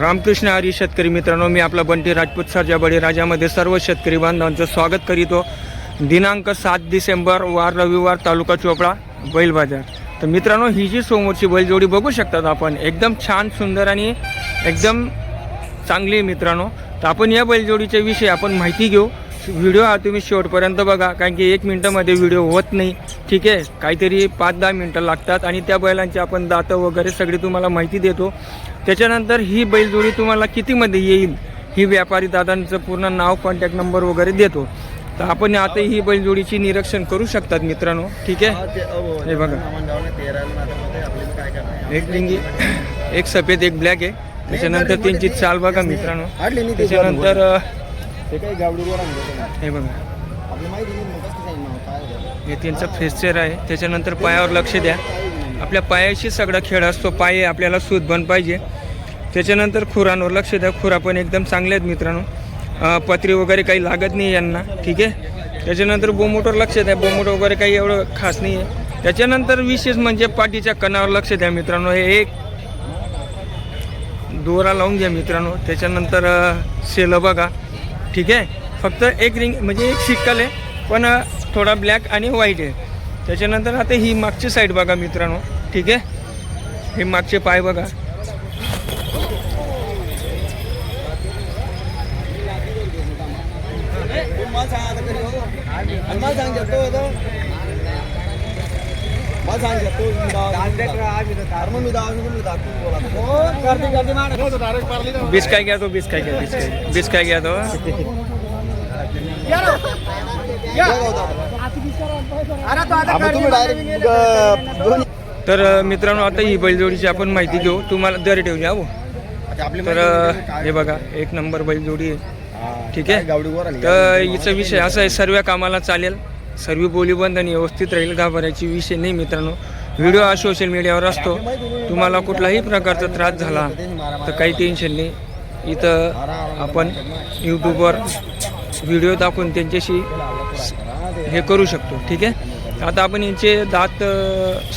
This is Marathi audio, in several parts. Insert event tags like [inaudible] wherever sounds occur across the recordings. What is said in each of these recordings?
रामकृष्ण हरी शेतकरी मित्रांनो मी आपला बंटी राजपूत सरजा बळीराजामध्ये सर्व शेतकरी बांधवांचं स्वागत करीतो दिनांक सात डिसेंबर वार रविवार तालुका चोपडा बैल बाजार तर मित्रांनो ही जी समोरची बैलजोडी बघू शकतात आपण. एकदम छान सुंदर आणि एकदम चांगली आहे मित्रांनो. तर आपण या बैलजोडीच्या विषयी आपण माहिती घेऊ. व्हिडिओ हा तुम्ही शेवटपर्यंत बघा कारण की एक मिनटामध्ये व्हिडिओ होत नाही. ठीक आहे? काहीतरी पाच दहा मिनटं लागतात आणि त्या बैलांची आपण दातं वगैरे सगळी तुम्हाला माहिती देतो. त्याच्यानंतर ही बैलजोडी तुम्हाला कितीमध्ये येईल ही व्यापारी दादांचं पूर्ण नाव कॉन्टॅक्ट नंबर वगैरे देतो. तर आपण आता ही बैलजोडीची निरीक्षण करू शकतात मित्रांनो. ठीक आहे? हे बघा. एक लिंगी एक सफेद एक ब्लॅक आहे. त्याच्यानंतर त्यांची चाल बघा मित्रांनो. त्याच्यानंतर हे बघा. हे त्यांचं फ्रेक्चर आहे. त्याच्यानंतर पायावर लक्ष द्या. आपल्या पायाशी सगळा खेळ असतो. पाय आपल्याला बन पाहिजे. त्याच्यानंतर खुरांवर लक्ष द्या. खुरा पण एकदम चांगले आहेत मित्रांनो. अ, पत्री वगैरे काही लागत नाही यांना. ठीक आहे? त्याच्यानंतर बोमोटवर लक्ष द्या. बोमोट वगैरे काही एवढं खास नाही आहे. त्याच्यानंतर विशेष म्हणजे पाठीच्या कणावर लक्ष द्या मित्रांनो. हे एक दोरा लावून घ्या मित्रांनो. त्याच्यानंतर अ, सेलं बघा. ठीक आहे? फक्त एक रिंग म्हणजे एक शिक्कल आहे पण थोडा ब्लॅक आणि व्हाईट आहे. त्याच्यानंतर आता ही मागची साईड बघा मित्रांनो. ठीक आहे? हे मागचे पाय बघा. बीस काय घ्या तो बीस काय घ्या बीस काय बीस काय घ्या तो। तर मित्रांनो आता ही बैलजोडीची आपण माहिती घेऊ. तुम्हाला दर ठेवूया हो. तर हे बघा एक नंबर बैलजोडी आहे. ठीक आहे? तर हिचा विषय असा आहे सर्व कामाला चालेल. सर्व बोली बंद आणि व्यवस्थित राहील घाबरायची विषय नाही मित्रांनो. व्हिडिओ हा सोशल मीडियावर असतो. तुम्हाला कुठलाही प्रकारचा त्रास झाला तर काही टेन्शन नाही. इथं आपण यूट्यूबवर व्हिडिओ दाखवून त्यांच्याशी हे करू शकतो. ठीक आहे? आता आपण यांचे दात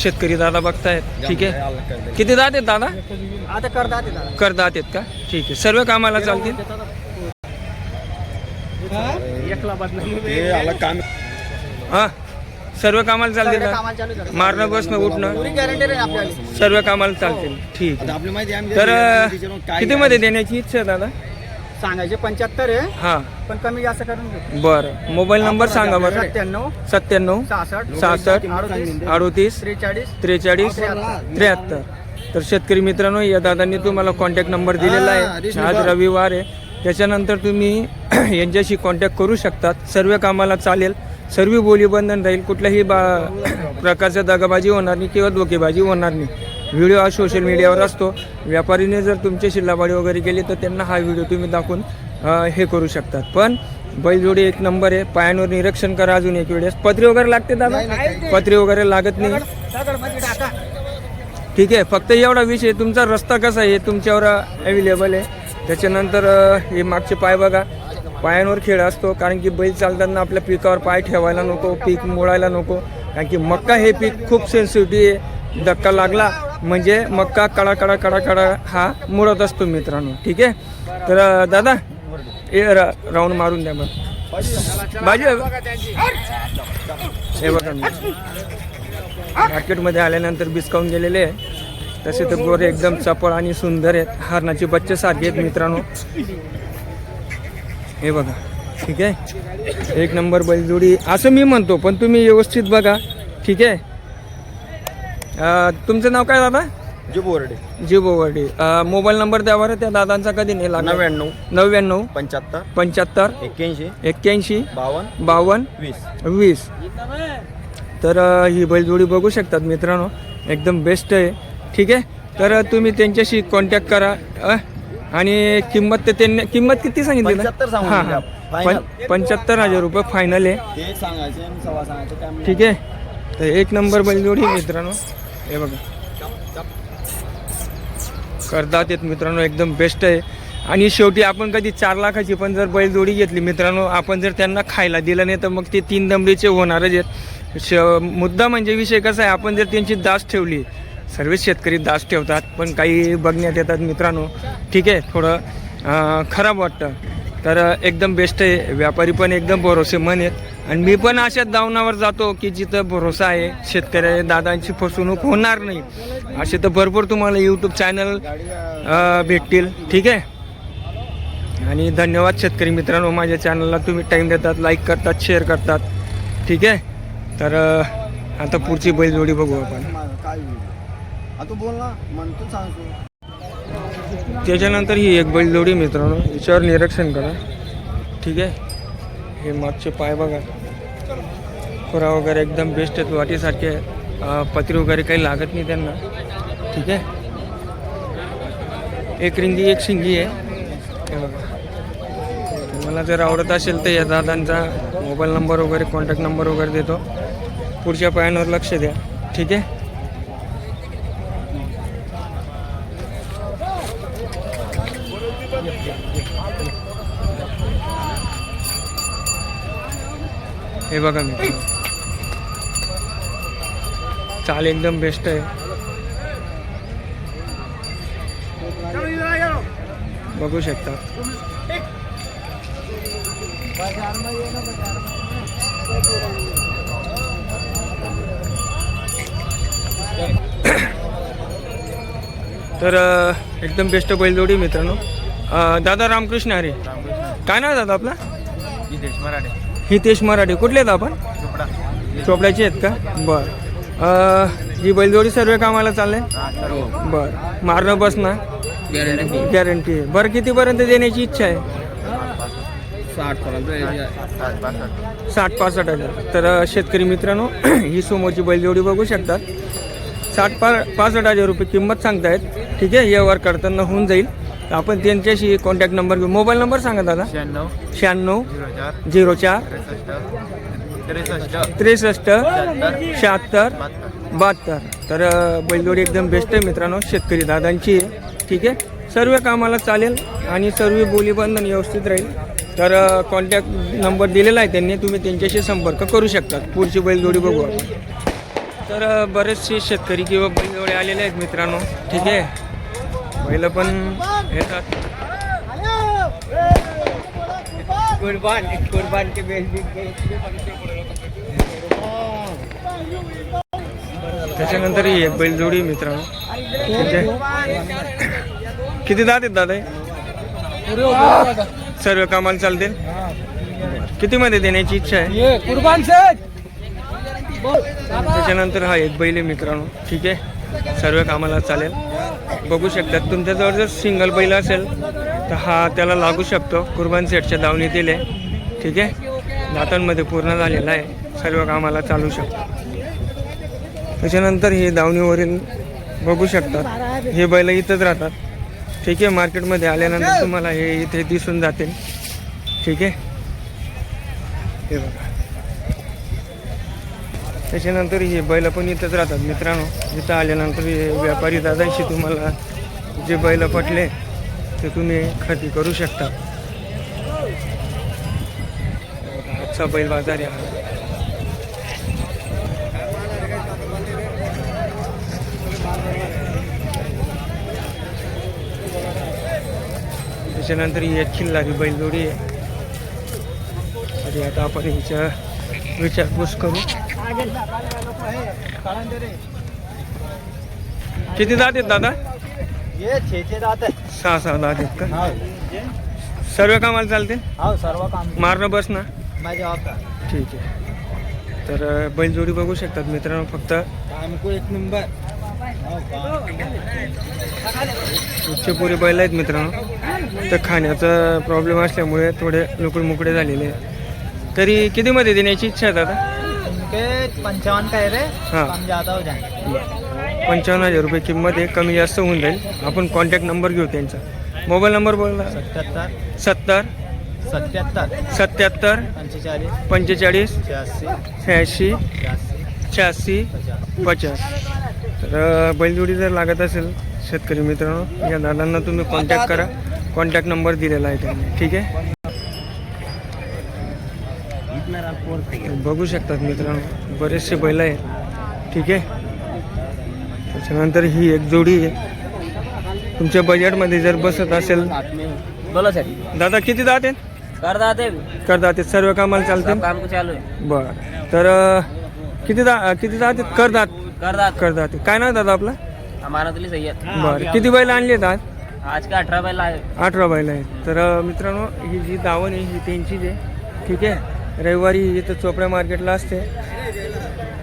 शेतकरी दादा बघतायत. ठीक आहे? किती दात आहेत दादा? आता. कर दात आहेत का? ठीक आहे. सर्व कामाला चालतील? एकला बदनामी. हां? सर्व कामाला चालतील आहे. मारणं बसणं उठणं. पुरी गॅरंटी आहे आपल्याला सर्व कामाला चालतील. ठीक आहे. आपली माहिती आहे तर अ, कितीमध्ये देण्याची इच्छा आहे दादा? सांगायचे पंच्याहत्तर आहे हां. पण कमी जास्त करून बरं. मोबाईल नंबर सांगा बरं. सत्त्याण्णव सत्त्याण्णव सहासष्ट सहासष्ट अडतीस अडोतीस त्रेचाळीस त्रेचाळीस त्र्याहत्तर. तर शेतकरी मित्रांनो या दादांनी तुम्हाला कॉन्टॅक्ट नंबर दिलेला आहे. आज रविवार आहे. त्याच्यानंतर तुम्ही [clears throat] यांच्याशी कॉन्टॅक्ट करू शकतात. सर्व कामाला चालेल. सर्व बोली बंधन राहील. कुठल्याही बा [clears throat] प्रकारच्या दगाबाजी होणार नाही किंवा धोकेबाजी होणार नाही. व्हिडिओ हा सोशल मीडियावर असतो. व्यापारीने जर तुमच्याशी लाभाडी वगैरे केली तर त्यांना हा व्हिडिओ तुम्ही दाखवून हे करू शकतात. पण बैलजोडी एक नंबर आहे. पायांवर निरीक्षण करा अजून एक वेळेस. पत्री वगैरे लागते दादा? पत्री वगैरे लागत नाही. ठीक आहे. फक्त एवढा विषय तुमचा रस्ता कसा आहे? हे तुमच्यावर अवेलेबल आहे. त्याच्यानंतर हे मागचे पाय बघा. पायांवर खेळ असतो कारण की बैल चालताना आपल्या पिकावर पाय ठेवायला नको पीक मोडायला नको. कारण की मक्का हे पीक खूप सेन्सिटिव्ह आहे. धक्का लागला म्हणजे मक्का कडा कडा कडा कडा हा मुडत असतो मित्रांनो. ठीक आहे? तर दादा ए राऊंड मारून द्या मग बाजू हे बघा मार्केटमध्ये आल्यानंतर बिस्कावून गेलेले आहे. तसे तर गोरे एकदम चपळ आणि सुंदर आहेत. हरणाचे बच्चे सारखे आहेत मित्रांनो. हे बघा ठीक आहे? एक नंबर बैलजोडी. असं मी म्हणतो पण तुम्ही व्यवस्थित बघा ठीक आहे? तुमचं नाव काय दादा? G Borde G Bowardi mobile number द्या बरं त्या दादांचा कधी नाही लागला नव्याण्णव. नव्याण्णव. पंच्याहत्तर. पंच्याहत्तर. एक्क्याऐंशी. एक्क्याऐंशी. बावन्न. बावन्न. वीस. वीस. तर ही बैलजोडी बघू शकतात मित्रांनो. एकदम बेस्ट आहे. ठीक आहे? तर तुम्ही त्यांच्याशी कॉन्टॅक्ट करा. आणि किंमत ते त्यांनी किंमत किती सांगितली ना? 75 सांगून हां दिली हां आपण. पं- Final. पंच्याहत्तर हजार रुपये फायनल आहे ते सांगायचे आणि सव्वा सांगायचे काय ठीक आहे तर एक नंबर बैलजोडी मित्रांनो हे बघा करतात येत मित्रांनो एकदम बेस्ट आहे आणि शेवटी आपण कधी चार लाखाची पण जर बैलजोडी घेतली मित्रांनो आपण जर त्यांना खायला दिलं नाही तर मग ते तीन दमडीचे होणारच आहेत श मुद्दा म्हणजे विषय कसा आहे आपण जर त्यांची दास ठेवली सर्वच शेतकरी दास ठेवतात पण काही बघण्यात येतात मित्रांनो. ठीक आहे थोडं खराब वाटतं. तर एकदम बेस्ट आहे. व्यापारी पण एकदम भरोसेमन आहेत. आणि मी पण अशा दावणावर जातो की जिथं भरोसा आहे शेतकऱ्या दादांची फसवणूक होणार नाही. असे तर भरपूर तुम्हाला यूट्यूब चॅनल भेटतील. ठीक आहे? आणि धन्यवाद शेतकरी मित्रांनो माझ्या चॅनलला तुम्ही टाईम देतात लाईक करतात शेअर करतात. ठीक आहे? तर आता पुढची बैलजोडी बघू आपण. बोल ना सांगतो. त्याच्यानंतर ही एक बैलजोडी मित्रांनो. याच्यावर निरीक्षण करा. ठीक आहे? हे मागचे पाय बघा. खुरा वगैरे एकदम बेस्ट आहेत. वाटीसारखे पत्री वगैरे काही लागत नाही त्यांना. ठीक आहे? एक रिंगी एक शिंगी आहे. हे बघा. जर आवडत असेल तर या दादांचा मोबाईल नंबर वगैरे कॉन्टॅक्ट नंबर वगैरे देतो. पुढच्या पायांवर लक्ष द्या. ठीक आहे? हे बघा मी. चाल एकदम बेस्ट आहे. बघू शकता. तर एकदम बेस्ट बैलजोडी मित्रांनो. दादा रामकृष्ण अरे काय नाव दादा आपला? मराठे. हितेश मराठे. कुठले आहेत आपण? चोपड्याचे आहेत का? बर. ही बैलजोडी सर्व कामाला चालले बर. मारणं बस ना? गॅरंटी आहे. बरं कितीपर्यंत देण्याची इच्छा आहे? साठ पासष्ट हजार. तर शेतकरी मित्रांनो [clears throat] ही समोरची बैलजोडी बघू शकतात. साठ पा पासष्ट हजार रुपये किंमत सांगतायत. ठीक आहे व्यवहार करताना होऊन जाईल. तर आपण त्यांच्याशी कॉन्टॅक्ट नंबर घेऊ. मोबाईल नंबर सांगा दादा. शहाण्णव. शहाण्णव. झिरो झिरो चार. त्रेसष्ट. त्रेसष्ट. त्रेसष्ट. शहात्तर. बहात्तर. तर अ, बैलजोडी एकदम बेस्ट आहे मित्रांनो. शेतकरी दादांची आहे. ठीक आहे? सर्व कामाला चालेल आणि सर्व बोलीबंधन व्यवस्थित राहील. तर कॉन्टॅक्ट नंबर दिलेला आहे त्यांनी. तुम्ही त्यांच्याशी संपर्क करू शकतात पुढची बैलजोडी बघू आपण. तर अ, बरेचसे शेतकरी किंवा बैलजोडे आलेले आहेत मित्रांनो. ठीक आहे? बैल पण येतात कुर्बान कुर्बान के बेल भी त्याच्यानंतर ही एक बैलजोडी मित्रांनो. किती दात आहेत दादा? सर्व कामाला चालतील? कितीमध्ये देण्याची इच्छा आहे? कुर्बान से त्याच्यानंतर हा एक बैल आहे मित्रांनो. ठीक आहे? सर्व कामाला चालेल. बघू शकतात तुमच्याजवळ जर सिंगल बैल असेल तर हा त्याला लागू शकतो. कुर्बान सेटच्या दावणीतील आहे ठीक आहे? दातांमध्ये पूर्ण झालेला आहे. सर्व कामाला चालू शकतो. त्याच्यानंतर हे दावणीवरील बघू शकतात हे बैल इथंच राहतात. ठीक आहे? मार्केटमध्ये आल्यानंतर तुम्हाला हे इथे दिसून जातील. ठीक आहे? हे बघा. त्याच्यानंतर हे बैल पण इथंच राहतात. मित्रांनो इथं आल्यानंतर हे व्यापारी दादांशी तुम्हाला जे बैल पटले ते तुम्ही खरेदी करू शकता. आजचा बैल बाजार आहे त्याच्यानंतर ही एक खिल्लारी बैलजोडी आहे. तरी आता आपण हिच्या विचारपूस करू. किती दात आहेत दादा? सहा सहा दात आहेत का? हाव सर्व कामाला चालते? हाव सर्व काम. मारणं बस ना? ठीक आहे. तर बैलजोडी बघू शकतात मित्रांनो फक्त. एक नंबर. उच्चपुरी बैल आहेत मित्रांनो. तर खाण्याचा प्रॉब्लेम असल्यामुळे थोडे लुकड मुकडे झालेले आहेत. तरी कितीमध्ये देण्याची इच्छा आहे दादा? उनके पंचावन का है रे? हाँ। कम ज्यादा हो जाएंगे। पंचावन्न हजार रुपये किंमत आहे कमी जास्त होऊन जाईल. आपण कॉन्टॅक्ट नंबर घेऊ त्यांचा. मोबाईल नंबर बोलला सत्याहत्तर. सत्तर. सत्याहत्तर. सत्याहत्तर. पंचेचाळीस. पंचेचाळीस. शहाऐंशी. शहाऐंशी. शहाऐंशी. शहाऐंशी. पचास. पचास तर बैलजोडी जर लागत असेल शेतकरी मित्रांनो या दादांना तुम्ही कॉन्टॅक्ट करा. कॉन्टॅक्ट नंबर दिलेला आहे त्यांनी. ठीक आहे? बघू शकतात मित्रांनो. बरेचसे बैल आहेत. ठीक आहे? त्याच्यानंतर ही एक जोडी आहे. तुमच्या बजेटमध्ये जर बसत असेल. बोलो सर. दादा किती दात आहेत? कर दाते करदात आहेत. सर्व कामाला चालते काम चालू बरं. तर किती दा किती दात आहेत? करदात कर दात. करदात आहेत. काय नाव दादा आपलं? सैयद बरं. किती बैल आणली आहेत आज? आज का अठारह बैल आहे अठरा बैल आहेत. तर मित्रांनो ही जी दावण आहे ही त्यांचीच आहे. ठीक आहे? रविवारी इथं चोपड्या मार्केटला असते.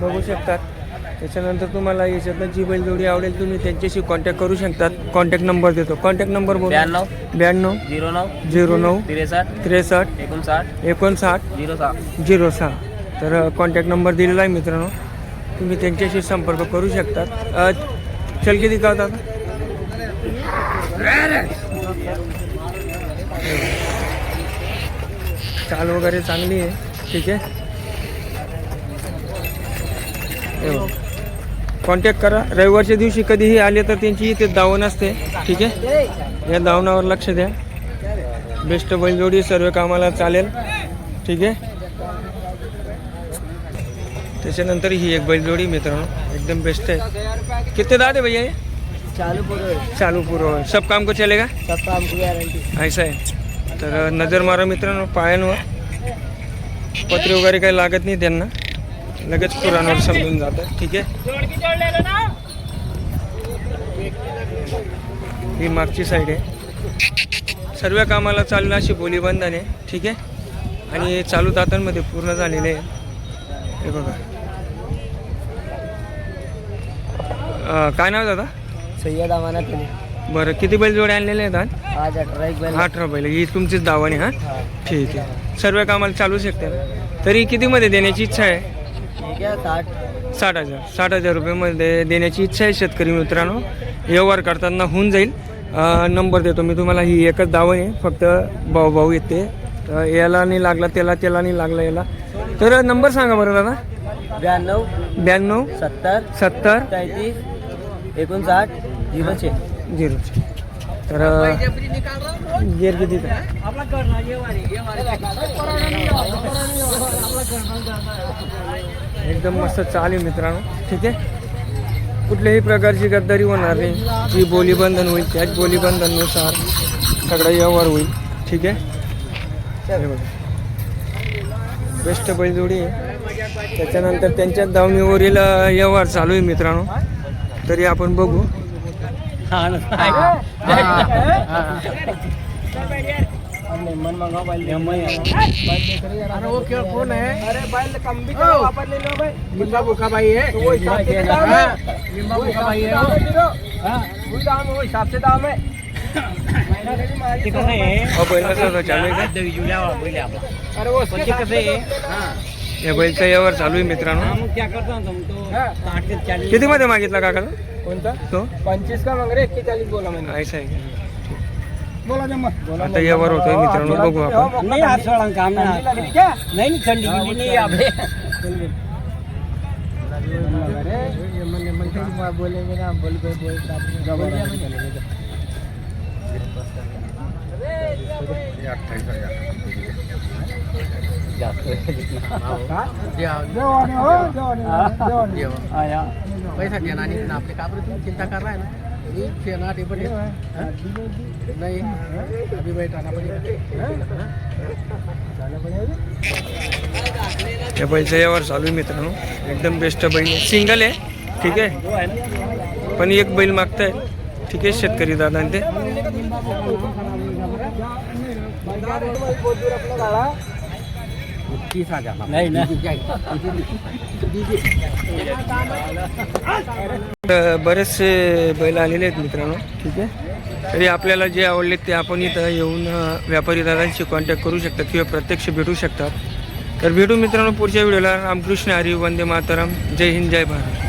बघू शकतात. त्याच्यानंतर तुम्हाला याच्यातनं जी बैलजोडी आवडेल तुम्ही त्यांच्याशी कॉन्टॅक्ट करू शकतात. कॉन्टॅक्ट नंबर देतो. कॉन्टॅक्ट नंबर बोल. ब्याण्णव ब्याण्णव झिरो नऊ झिरो नऊ त्रेसष्ट त्रेसष्ट एकोणसाठ एकोणसाठ झिरो सहा. झिरो सहा. तर कॉन्टॅक्ट नंबर दिलेला आहे मित्रांनो. तुम्ही त्यांच्याशी संपर्क करू शकतात. चल किती का चाल वगैरे चांगली आहे. ठीक आहे. कॉन्टॅक्ट करा. रविवारच्या दिवशी कधीही आले तर त्यांची इथे दावण असते. ठीक आहे? या दावणावर लक्ष द्या. बेस्ट बैलजोडी सर्व कामाला चालेल. ठीक आहे? त्याच्यानंतर ही एक बैलजोडी मित्रांनो एकदम बेस्ट आहे. कितने दाद है भैया ये चालू पूरे चालू पूर्व सब काम को चलेगा? सब काम की गारंटी ऐसा आहे तर नजर मारा मित्रांनो पायांवर पत्रे वगैरे काही लागत नाही त्यांना. लगेच पुराणावर समजून जातं. ठीक आहे? ही मागची साईड आहे. सर्व कामाला चालू अशी बोली आहे. ठीक आहे? आणि चालू दातांमध्ये पूर्ण झालेले आहे. हे बघा. काय नाव दादा? अमानत अली. बरं किती बैल जोडे आणलेले आहेत आज आज अठारह एक बैल अठरा बैल ही तुमचीच दावाने हां हाँ? ठीक आहे. सर्व कामाला चालू शकते. तरी कितीमध्ये देण्याची इच्छा आहे? ठीक साठ साठ हजार. साठ हजार रुपयेमध्ये देण्याची इच्छा आहे शेतकरी मित्रांनो. व्यवहार करताना होऊन जाईल. अं, नंबर देतो मी तुम्हाला. ही एकच दावण आहे. फक्त भाऊ भाऊ येते. तर याला नाही लागला त्याला त्याला नाही लागला याला. तर नंबर सांगा बरं दादा. ब्याण्णव ब्याण्णव सत्तर सत्तर तैतीस एकोणसाठ झिरो छे झिरो तर गिअर किती एकदम मस्त चालेल मित्रांनो. ठीक आहे? कुठल्याही प्रकारची गद्दारी होणार नाही. जी बोली बंधन होईल त्याच बोली बंधननुसार सगळा व्यवहार होईल. ठीक आहे? हे बेस्ट बैलजोडी आहे. त्याच्यानंतर त्यांच्या दावणीवरील अ, व्यवहार चालू आहे मित्रांनो. तरी आपण बघू. अरे वो क्या कौन है अरे बैल कम भी करो वापस ले लो भाई लिंबा भूखा भाई है वो हिसाब से दाम है लिंबा भूखा भाई है हाँ वो दाम वो हिसाब से दाम है आहे का अरे वो उसके कैसे है। या बैलचा व्यवहार चालू आहे मित्रांनो. हूँ हाँ, किती मध्ये मागितला काका सा तो? पंचीस का मांग रहे इक्कीस चालीस बोला मैंने ऐसा आहे का? बोला जम्मा आता व्यवहार होतोय मित्रांनो बघू आपण. नहीं हाथ छोड़ा काम नहीं नहीं गिंडी नहीं बोलेंगे ना बोल बोल पैसा देना नहीं देना आपने कहा तुम चिंता कर रहा है ना ये देना टेबल नहीं अभी बैठाना पड़ेगा जाना पड़ेगा या बैलचा व्यवहार चालू आहे मित्रांनो. एकदम बेस्ट बैल आहे. सिंगल आहे. ठीक आहे. पण एक बैल मागताय. ठीक आहे शेतकरी दादा आणि ते. हजार नहीं ना बरेचसे बैल आलेले आहेत मित्रांनो. ठीक आहे. तरी आपल्याला जे आवडले ते आपण इथं येऊन व्यापारी दादांशी कॉन्टॅक्ट करू शकतात किंवा प्रत्यक्ष भेटू शकतात तर भेटू मित्रांनो पुढच्या व्हिडिओला. रामकृष्ण हरी वंदे मातरम. जय हिंद जय भारत.